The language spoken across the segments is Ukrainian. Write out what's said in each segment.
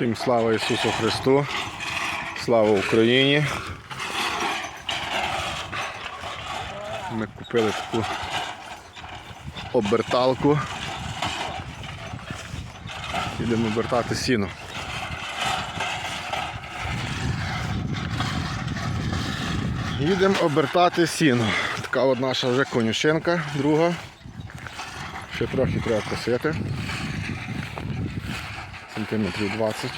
Всім слава Ісусу Христу, слава Україні. Ми купили таку оберталку. Їдемо обертати сіно. Їдемо обертати сіно. Така от наша вже конюшинка, друга. Ще трохи треба косити. Сантиметрів 20.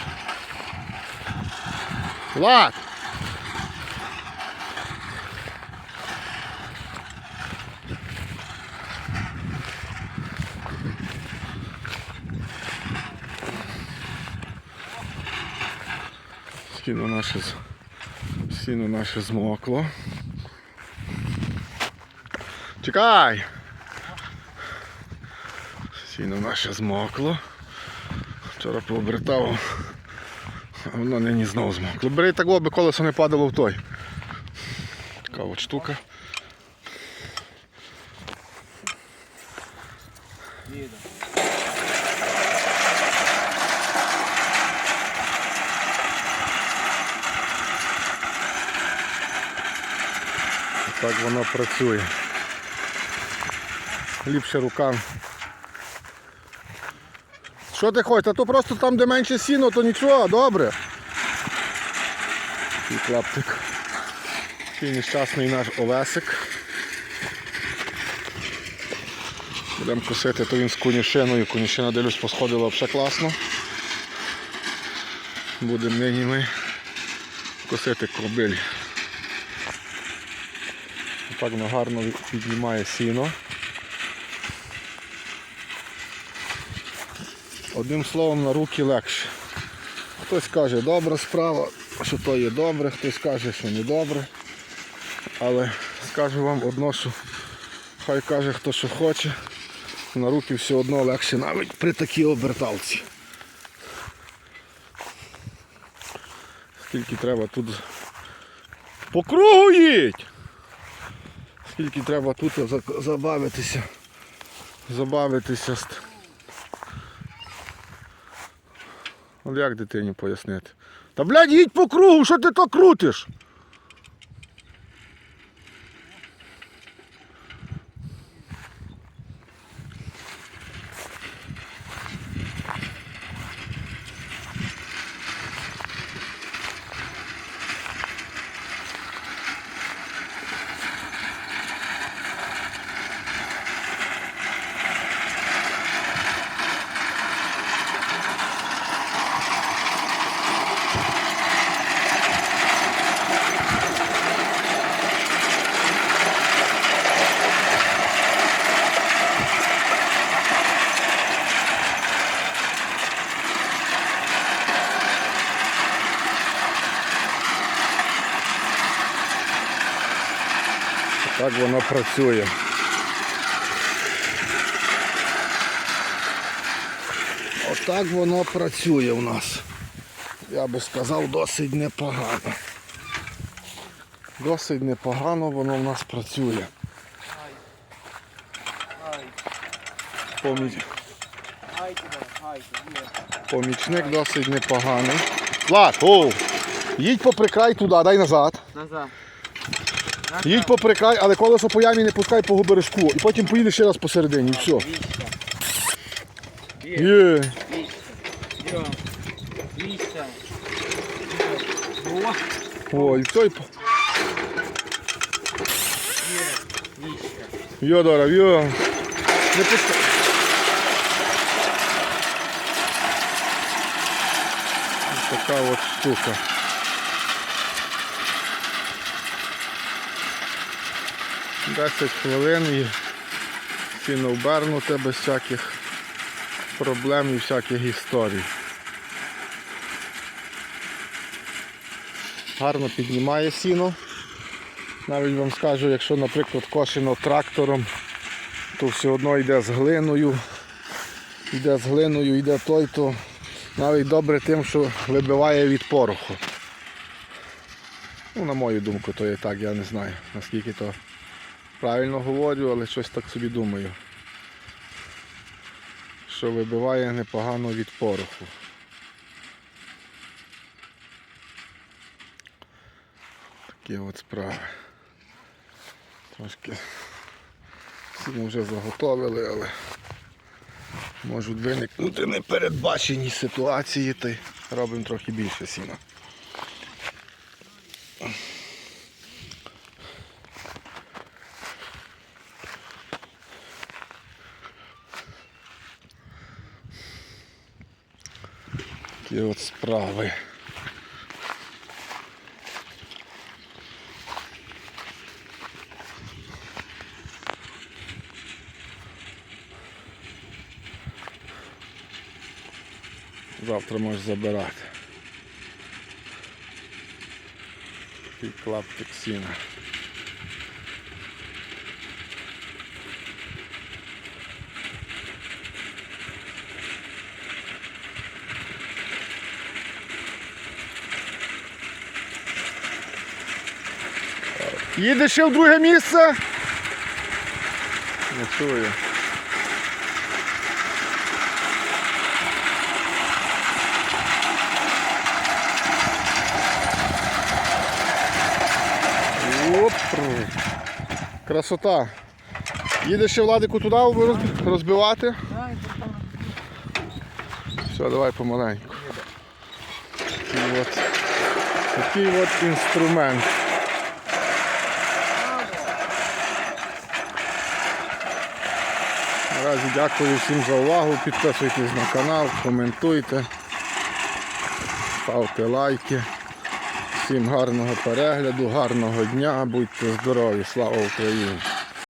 Влад! Сіно наше, сіно наше змокло. Чекай! Сіно наше змокло. Вчора пообертав, а воно нині знову змокло. Бери так, аби колесо не падало в той. Така от штука. Так воно працює. Ліпше рукам. Що ти хочеш? А то просто там, де менше сіно, то нічого, добре. І клаптик. Такий нещасний наш овесик. Будемо косити, то він з конюшиною. Конюшина дивлюсь посходила взагалі класно. Будемо нині ми косити кобиль. Так воно гарно піднімає сіно. Одним словом, на руки легше. Хтось каже, добра справа, що то є добре, хтось каже, що не добре. Але скажу вам одно, що хай каже хто що хоче, на руки все одно легше навіть при такій оберталці. Скільки треба тут по кругу їдь! Скільки треба тут забавитися. Забавитися. з- От як дитині пояснити? Та блядь, їдь по кругу, що ти то крутиш? Так воно працює. Отак воно працює у нас. Я би сказав, досить непогано. Досить непогано воно в нас працює. Поміч... Помічник досить непоганий. Влад, оу! Їдь попри край туди, дай назад. Назад. Їдь попри край, але колесо по ямі не пускай по бережку. І потім поїдеш ще раз посередині. І все. Є. О, і все. по- Йо, Дора, йо. Не пускай. Така от штука. Десять хвилин і сіно обернуте без всяких проблем і всяких історій. Гарно піднімає сіно. Навіть вам скажу, якщо, наприклад, кошено трактором, то все одно йде з глиною, йде з глиною, йде той, то навіть добре тим, що вибиває від пороху. Ну, на мою думку, то є так, я не знаю, наскільки то правильно говорю, але щось так собі думаю, що вибиває непогано від пороху. Такі от справи. Трошки всі вже заготовили, але можуть виникнути непередбачені ситуації, то й робимо трохи більше сіна. Такі от справи. Завтра можеш забирати. Такий клаптик сіна. Їдеш ще в друге місце? Не чую. Оп. Красота. Їдеш ще Владику туди розбивати? Все, давай помаленьку. От, такий от інструмент. Наразі дякую всім за увагу. Підписуйтесь на канал, коментуйте, ставте лайки. Всім гарного перегляду, гарного дня, будьте здорові, слава Україні!